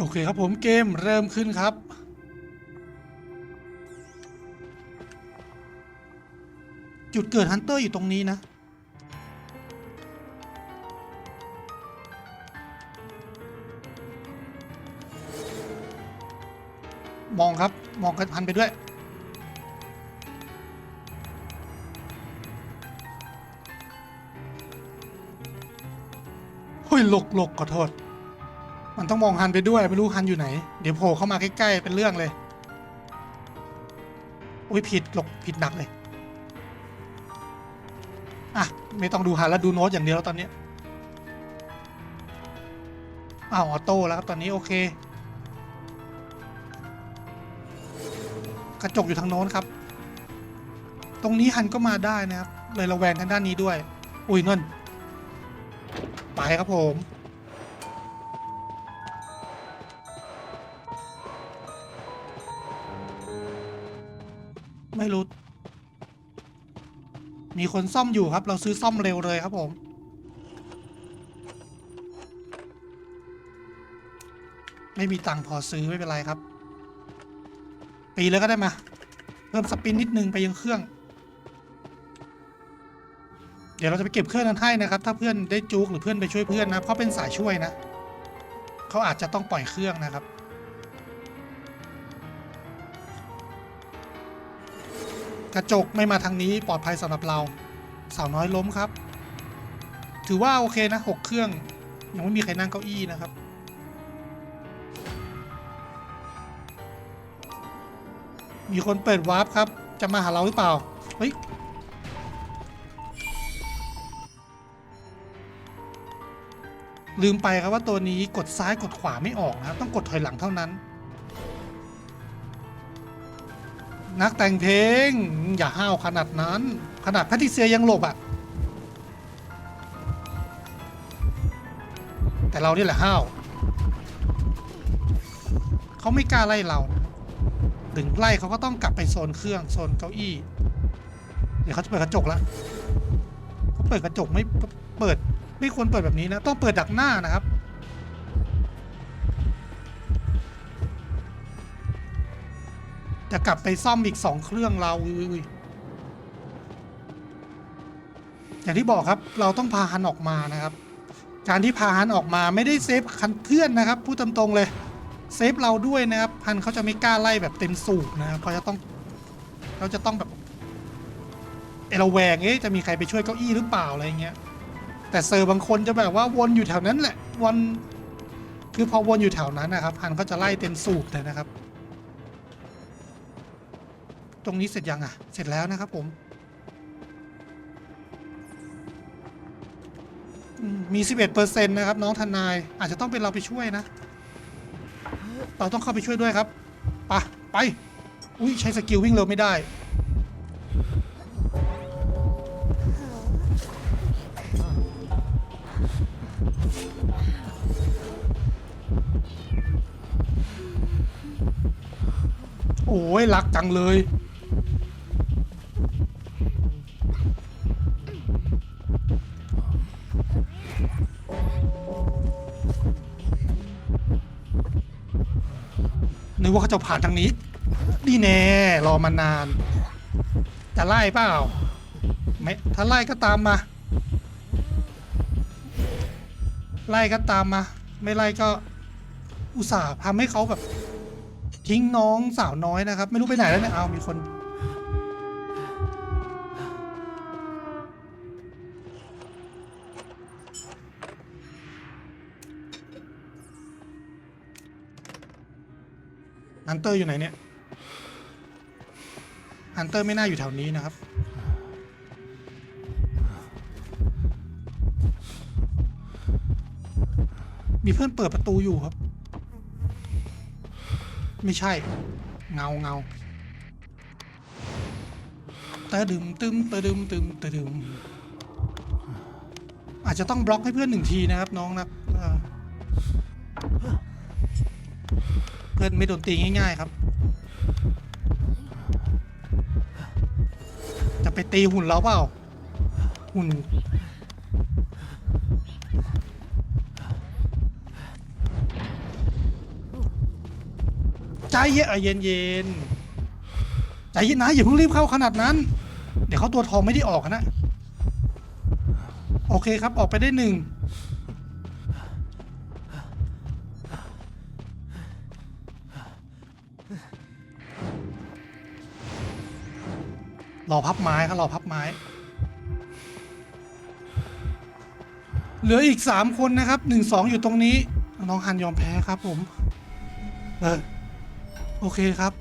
โอเคครับผมเกมเริ่มขึ้นครับ จุดเกิดฮันเตอร์อยู่ตรงนี้นะ มองครับ มองกันพันไปด้วยเฮ้ยหลกหลกขอโทษ มันต้องมองฮันไปด้วยไม่รู้ฮันอยู่ไหน เดี๋ยวโผล่เข้ามาใกล้ๆเป็นเรื่องเลย อุ้ยผิดหลกผิดหนักเลย อะ ไม่ต้องดูฮันแล้วดูโน้ตอย่างเดียวแล้วตอนนี้อ้าวออโต้แล้วครับตอนนี้โอเค กระจกอยู่ทางโน้นครับ ตรงนี้ฮันก็มาได้นะครับ เลยระแวงทางด้านนี้ด้วย อุ้ยนั่นไปครับผม ไม่รู้ มีคนซ่อมอยู่ครับ เราซื้อซ่อมเร็วเลยครับผม ไม่มีตังค์พอซื้อไม่เป็นไรครับ ปีเลยก็ได้มา เพิ่มสปินนิดนึงไปยังเครื่อง เดี๋ยวเราจะไปเก็บเครื่องนั้นให้นะครับ ถ้าเพื่อนได้จุกหรือเพื่อนไปช่วยเพื่อนนะ เพราะเป็นสายช่วยนะ เขาอาจจะต้องปล่อยเครื่องนะครับ กระจกไม่มาทางนี้ปลอดภัยสำหรับเราสาวน้อยล้มครับ ถือว่าโอเคนะหกเครื่องยังไม่มีใครนั่งเก้าอี้นะครับ มีคนเปิดวาร์ปครับ จะมาหาเราหรือเปล่า เฮ้ย ลืมไปครับว่าตัวนี้กดซ้ายกดขวาไม่ออกนะครับ ต้องกดถอยหลังเท่านั้น นักแต่งเพลง อย่าห้าวขนาดนั้น ขนาดแพทริเซียยังหลบอะ่ะ แต่เรานี่แหละห้าวเขาไม่กล้าไล่เรานะถึงไล่เขาก็ต้องกลับไปโซนเครื่องโซนเก้าอี้ เดี๋ยวเขาจะเปิดกระจกแล้วเขาเปิดกระจกไม่เปิดไม่ควรเปิดแบบนี้นะ ต้องเปิดดักหน้านะครับ จะกลับไปซ่อมอีกสองเครื่องเราอย่างที่บอกครับเราต้องพาฮันออกมานะครับ การที่พาฮันออกมาไม่ได้เซฟคันเพื่อนนะครับพูดตามตรงเลยเซฟเราด้วยนะครับฮันเขาจะไม่กล้าไล่แบบเต็มสูบนะครับเขาจะต้องเราจะต้องแบบเอราแวงเอ๊ะจะมีใครไปช่วยเก้าอี้หรือเปล่าอะไรเงี้ยแต่เซอร์บางคนจะแบบว่าวนอยู่แถวนั้นแหละวนคือพอวนอยู่แถวนั้นนะครับฮันก็จะไล่เต็มสูบเลยนะครับ ตรงนี้เสร็จยังอะ เสร็จแล้วนะครับผมอืมมี 11%นะครับ น้องทนาย อาจจะต้องเป็นเราไปช่วยนะ เราต้องเข้าไปช่วยด้วยครับปะไป อุ้ยใช้สกิลวิ่งเร็วไม่ได้ โอ้ยรักจังเลย นึกว่าเขาจะผ่านทางนี้นี่แน่รอมานาน จะไล่เปล่าไม่ถ้าไล่ก็ตามมา ไล่ก็ตามมา ไม่ไล่ก็อุตส่าห์ทำให้เขาแบบ ทิ้งน้องสาวน้อยนะครับ ไม่รู้ไปไหนแล้วเนี่ยเอามีคน ฮันเตอร์อยู่ไหนเนี่ยฮันเตอร์ไม่น่าอยู่แถวนี้นะครับ มีเพื่อนเปิดประตูอยู่ครับ ไม่ใช่ เงาเงาตะดึมตึมตะดึมตึมตะดึมอาจจะต้องบล็อกให้เพื่อนหนึ่งทีนะครับ น้องนะ เพื่อนไม่โดนตีง่าย ๆ ครับ จะไปตีหุ่นเราเปล่า หุ่น ใจเย็นเอเย็นเย็นใจเย็นนะอย่าเพิ่งรีบเข้าขนาดนั้น เดี๋ยวเขาตัวทองไม่ได้ออกนะ โอเคครับออกไปได้หนึ่ง รอพับไม้ครับรอพับไม้ เหลืออีกสามคนนะครับหนึ่งสองอยู่ตรงนี้ น้องฮันยอมแพ้ครับผม เออ โอเคครับ